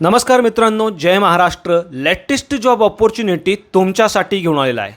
नमस्कार मित्रांनो जय महाराष्ट्र. लेटेस्ट जॉब ऑपॉर्च्युनिटी तुमच्यासाठी घेऊन आलेला आहे.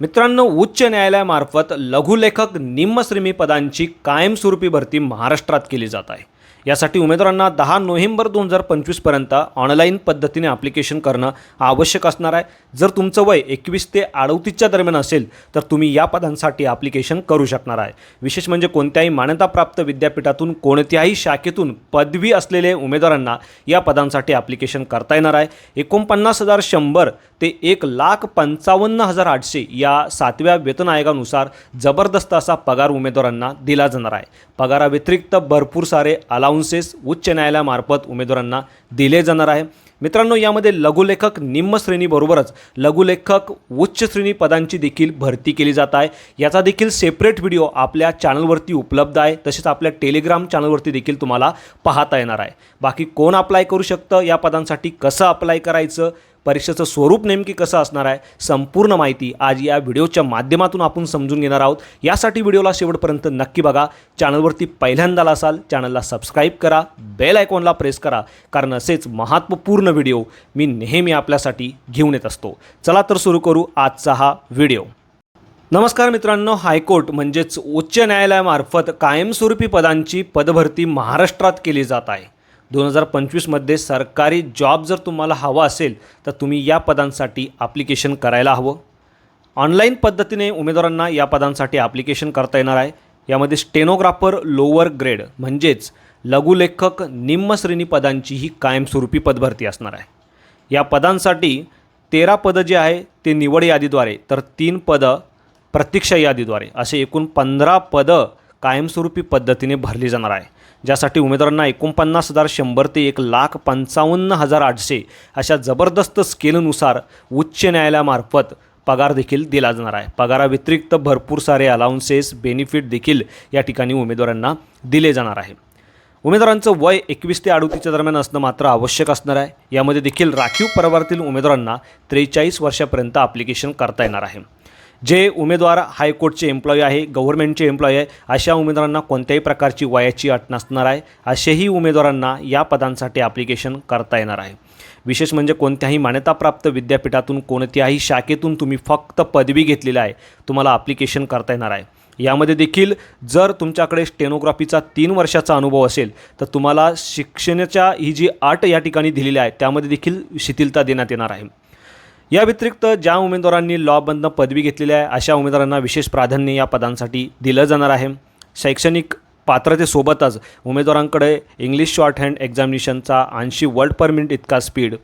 मित्रांनो उच्च न्यायालयामार्फत लघुलेखक निम्नश्रेणी पदांची कायमस्वरूपी भरती महाराष्ट्रात केली जात आहे. यासाठी उमेदवारांना दहा नोव्हेंबर दोन हजार पंचवीसपर्यंत ऑनलाईन पद्धतीने ॲप्लिकेशन करणं आवश्यक असणार आहे. जर तुमचं वय एकवीस ते अडतीसच्या दरम्यान असेल तर तुम्ही या पदांसाठी ॲप्लिकेशन करू शकणार आहे. विशेष म्हणजे कोणत्याही मान्यताप्राप्त विद्यापीठातून कोणत्याही शाखेतून पदवी असलेले उमेदवारांना या पदांसाठी ॲप्लिकेशन करता येणार आहे. एकोणपन्नास हजार शंभर ते एक लाख पंचावन्न हजार आठशे या सातव्या वेतन आयोगानुसार जबरदस्त असा पगार उमेदवारांना दिला जाणार आहे. पगाराव्यतिरिक्त भरपूर सारे अलाउन्सेस उच्च न्यायालयामार्फत उमेदवारांना दिले जाणार आहे. मित्रांनो यामध्ये लघुलेखक निम्न श्रेणीबरोबरच लघुलेखक उच्च श्रेणी पदांची देखील भरती केली जात आहे. याचा देखील सेपरेट व्हिडिओ आपल्या चॅनलवरती उपलब्ध आहे. तसेच आपल्या टेलिग्राम चॅनलवरती देखील तुम्हाला पाहता येणार आहे. बाकी कोण अप्लाय करू शकतं? या पदांसाठी कसं अप्लाय करायचं? परीक्षेचं स्वरूप नेमकी कसं असणार आहे संपूर्ण माहिती आज या व्हिडिओच्या माध्यमातून आपण समजून घेणार आहोत. यासाठी व्हिडिओला शेवटपर्यंत नक्की बघा. चॅनलवरती पहिल्यांदा असाल चॅनलला सबस्क्राईब करा बेल आयकॉनला प्रेस करा कारण असेच महत्त्वपूर्ण व्हिडिओ मी नेहमी आपल्यासाठी घेऊन येत असतो. चला तर सुरू करू आजचा हा व्हिडिओ. नमस्कार मित्रांनो हायकोर्ट म्हणजेच उच्च न्यायालयामार्फत कायमस्वरूपी पदांची पदभरती महाराष्ट्रात केली जात आहे. दोन हजार पंचवीसमध्ये सरकारी जॉब जर तुम्हाला हवा असेल तर तुम्ही या पदांसाठी ॲप्लिकेशन करायला हवं. ऑनलाईन पद्धतीने उमेदवारांना या पदांसाठी ॲप्लिकेशन करता येणार आहे. यामध्ये स्टेनोग्राफर लोअर ग्रेड म्हणजेच लघुलेखक निम्मश्रेणी पदांची ही कायमस्वरूपी पदभरती असणार आहे. या पदांसाठी तेरा पदं जे आहे ते निवड यादीद्वारे तर तीन पदं प्रतीक्षा यादीद्वारे असे एकूण पंधरा पदं कायमस्वरूपी पद्धतीने भरली जाणार आहे. ज्यासाठी उमेदवारांना एकोणपन्नास हजार शंभर ते एक लाख पंचावन्न हजार आठशे अशा जबरदस्त स्केलनुसार उच्च न्यायालयामार्फत पगार देखील दिला जाणार आहे. पगाराव्यतिरिक्त भरपूर सारे अलाउन्सेस बेनिफिट देखील या ठिकाणी उमेदवारांना दिले जाणार आहे. उमेदवारांचं वय एकवीस ते अडोतीसच्या दरम्यान असणं मात्र आवश्यक असणार आहे. यामध्ये देखील राखीव परवारातील उमेदवारांना त्रेचाळीस वर्षापर्यंत ॲप्लिकेशन करता येणार आहे. जे उमेदवार हायकोर्टचे एम्प्लॉई आहे गव्हर्नमेंटचे एम्प्लॉई आहे अशा उमेदवारांना कोणत्याही प्रकारची वयाची अट नसणार आहे. असेही उमेदवारांना या पदांसाठी ॲप्लिकेशन करता येणार आहे. विशेष म्हणजे कोणत्याही मान्यताप्राप्त विद्यापीठातून कोणत्याही शाखेतून तुम्ही फक्त पदवी घेतलेली आहे तुम्हाला ॲप्लिकेशन करता येणार आहे. यामध्ये देखील जर तुमच्याकडे स्टेनोग्राफीचा तीन वर्षाचा अनुभव असेल तर तुम्हाला शिक्षणाच्या ही जी अट या ठिकाणी दिलेली आहे त्यामध्ये देखील शिथिलता देण्यात येणार आहे. या व्यतिरिक्त ज्या उमेदवारांनी लॉबमधनं पदवी घेतलेली आहे अशा उमेदवारांना विशेष प्राधान्य या पदांसाठी दिलं जाणार आहे. शैक्षणिक पात्रतेसोबतच उमेदवारांकडे इंग्लिश शॉर्ट हँड एक्झामिनेशनचा ऐंशी वर्ड पर मिनिट इतका स्पीड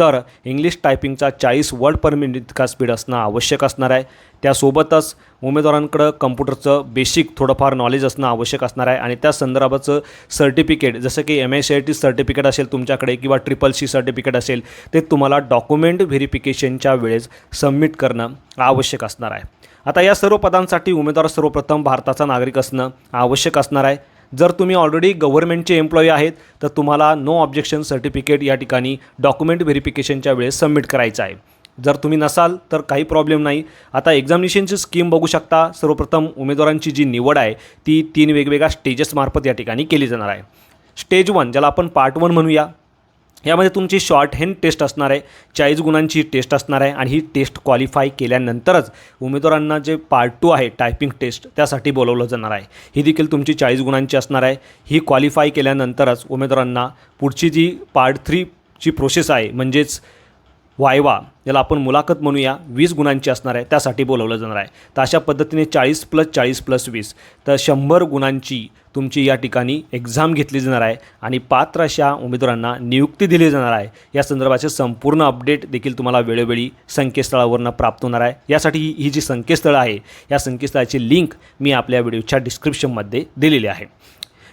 तर इंग्लिश टायपिंगचा चाळीस वर्ड पर मिनिट इतका स्पीड असणं आवश्यक असणार आहे. त्यासोबतच उमेदवारांकडं कम्प्युटरचं बेसिक थोडंफार नॉलेज असणं आवश्यक असणार आहे. आणि त्या संदर्भाचं सर्टिफिकेट जसं की M S C I T certificate असेल तुमच्याकडे किंवा ट्रिपल सी सर्टिफिकेट असेल ते तुम्हाला डॉक्युमेंट व्हेरिफिकेशनच्या वेळेस सबमिट करणं आवश्यक असणार आहे. आता या सर्व पदांसाठी उमेदवार सर्वप्रथम भारताचा नागरिक असणं आवश्यक असणार आहे. जर तुम्ही ऑलरेडी गव्हर्नमेंटचे एम्प्लॉई आहेत तर तुम्हाला नो ऑब्जेक्शन सर्टिफिकेट या ठिकाणी डॉक्युमेंट व्हेरिफिकेशनच्या वेळेस सबमिट करायचं आहे. जर तुम्ही नसाल तर काही प्रॉब्लेम नाही. आता एक्झामिनेशनची स्कीम बघू शकता. सर्वप्रथम उमेदवारांची जी निवड आहे ती तीन वेगवेगळ्या स्टेजेसमार्फत या ठिकाणी केली जाणार आहे. स्टेज वन ज्याला आपण पार्ट वन म्हणूया यामध्ये तुमची शॉर्ट हँड टेस्ट असणार आहे चाळीस गुणांची टेस्ट असणार आहे आणि ही टेस्ट क्वालिफाय केल्यानंतरच उमेदवारांना जे पार्ट टू आहे टायपिंग टेस्ट त्यासाठी बोलवलं जाणार आहे. ही देखील तुमची चाळीस गुणांची असणार आहे. ही क्वालिफाय केल्यानंतरच उमेदवारांना पुढची जी पार्ट थ्रीची प्रोसेस आहे म्हणजेच वायवा याला आपण मुलाखत म्हणूया वीस गुणांची असणार आहे त्यासाठी बोलवलं जाणार आहे. तर अशा पद्धतीने चाळीस प्लस चाळीस प्लस वीस. तर शंभर गुणांची तुमची या ठिकाणी एक्झाम घेतली जाणार आहे आणि पात्र अशा उमेदवारांना नियुक्ती दिली जाणार आहे. या संदर्भाचे संपूर्ण अपडेट देखील तुम्हाला वेळोवेळी संकेतस्थळावरनं प्राप्त होणार आहे. यासाठी ही ही जी संकेतस्थळं आहे या संकेतस्थळाची लिंक मी आपल्या व्हिडिओच्या डिस्क्रिप्शनमध्ये दिलेली आहे.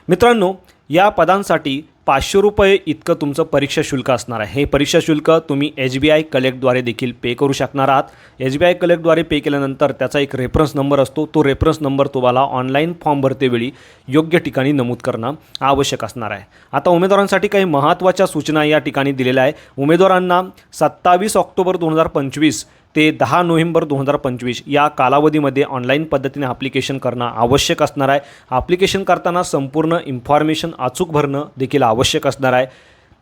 मित्रांनो या पदांसाठी पाचशे रुपये इतकं तुमचं परीक्षा शुल्क असणार आहे. हे परीक्षा शुल्क तुम्ही एच बी आय कलेक्टद्वारे देखील पे करू शकणार आहात. एच बी आय कलेक्टद्वारे पे केल्यानंतर त्याचा एक रेफरन्स नंबर असतो. तो रेफरन्स नंबर तुम्हाला ऑनलाईन फॉर्म भरतेवेळी योग्य ठिकाणी नमूद करणं आवश्यक असणार आहे. आता उमेदवारांसाठी काही महत्त्वाच्या सूचना या ठिकाणी दिलेल्या आहे उमेदवारांना सत्तावीस ऑक्टोबर दोन हजार पंचवीस ते दहा नोव्हेंबर दोन हजार पंचवीस या कालावधीमध्ये ऑनलाईन पद्धतीने ॲप्लिकेशन करणं आवश्यक असणार आहे. ॲप्लिकेशन करताना संपूर्ण इन्फॉर्मेशन अचूक भरणं देखील आवश्यक असणार आहे.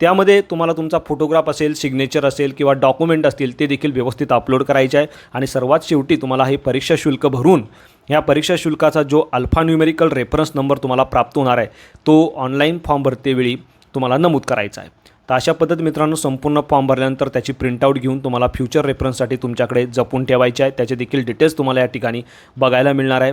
त्यामध्ये तुम्हाला तुमचा फोटोग्राफ असेल सिग्नेचर असेल किंवा डॉक्युमेंट असतील ते देखील व्यवस्थित अपलोड करायचे आहे. आणि सर्वात शेवटी तुम्हाला हे परीक्षा शुल्क भरून ह्या परीक्षा शुल्काचा जो अल्फान्युमेरिकल रेफरन्स नंबर तुम्हाला प्राप्त होणार आहे तो ऑनलाईन फॉर्म भरतेवेळी तुम्हाला नमूद करायचा आहे. तर अशा पद्धत मित्रांनो संपूर्ण फॉर्म भरल्यानंतर त्याची प्रिंटआउट घेऊन तुम्हाला फ्युचर रेफरन्ससाठी तुमच्याकडे जपून ठेवायचे आहे. त्याचे देखील डिटेल्स तुम्हाला या ठिकाणी बघायला मिळणार आहे.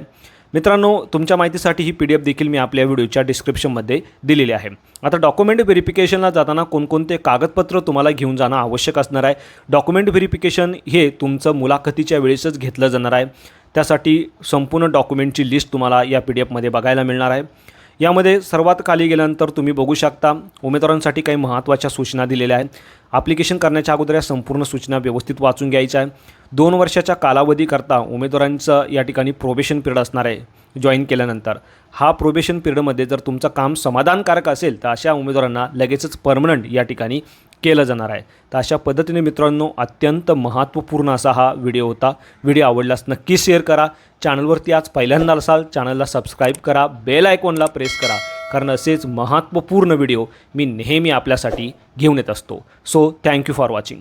मित्रांनो तुमच्या माहितीसाठी ही पी डी एफ देखील मी आपल्या व्हिडिओच्या डिस्क्रिप्शनमध्ये दिलेली आहे. आता डॉक्युमेंट व्हेरिफिकेशनला जाताना कोणकोणते कागदपत्र तुम्हाला घेऊन जाणं आवश्यक असणार आहे? डॉक्युमेंट व्हेरिफिकेशन हे तुमचं मुलाखतीच्या वेळेसच घेतलं जाणार आहे. त्यासाठी संपूर्ण डॉक्युमेंटची लिस्ट तुम्हाला या पी डी एफमध्ये बघायला मिळणार आहे. यामध्ये सर्वात खाली गेल्यानंतर तुम्ही बघू शकता उमेदवारांसाठी काही महत्त्वाच्या सूचना दिलेल्या आहेत. ॲप्लिकेशन करण्याच्या अगोदर या संपूर्ण सूचना व्यवस्थित वाचून घ्यायच्या आहे दोन वर्षाच्या कालावधीकरता उमेदवारांचं या ठिकाणी प्रोबेशन पिरियड असणार आहे जॉईन केल्यानंतर. हा प्रोबेशन पिरियडमध्ये जर तुमचं काम समाधानकारक असेल तर अशा उमेदवारांना लगेचच परमनंट या ठिकाणी केलं जाणार आहे. तर अशा पद्धतीने मित्रांनो अत्यंत महत्त्वपूर्ण असा हा व्हिडिओ होता. व्हिडिओ आवडल्यास नक्की शेअर करा. चॅनलवरती आज पहिल्यांदा असाल चॅनलला सबस्क्राईब करा. बेल आयकॉनला प्रेस करा. कारण असेच महत्त्वपूर्ण व्हिडिओ मी नेहमी आपल्यासाठी घेऊन येत असतो. So thank you for watching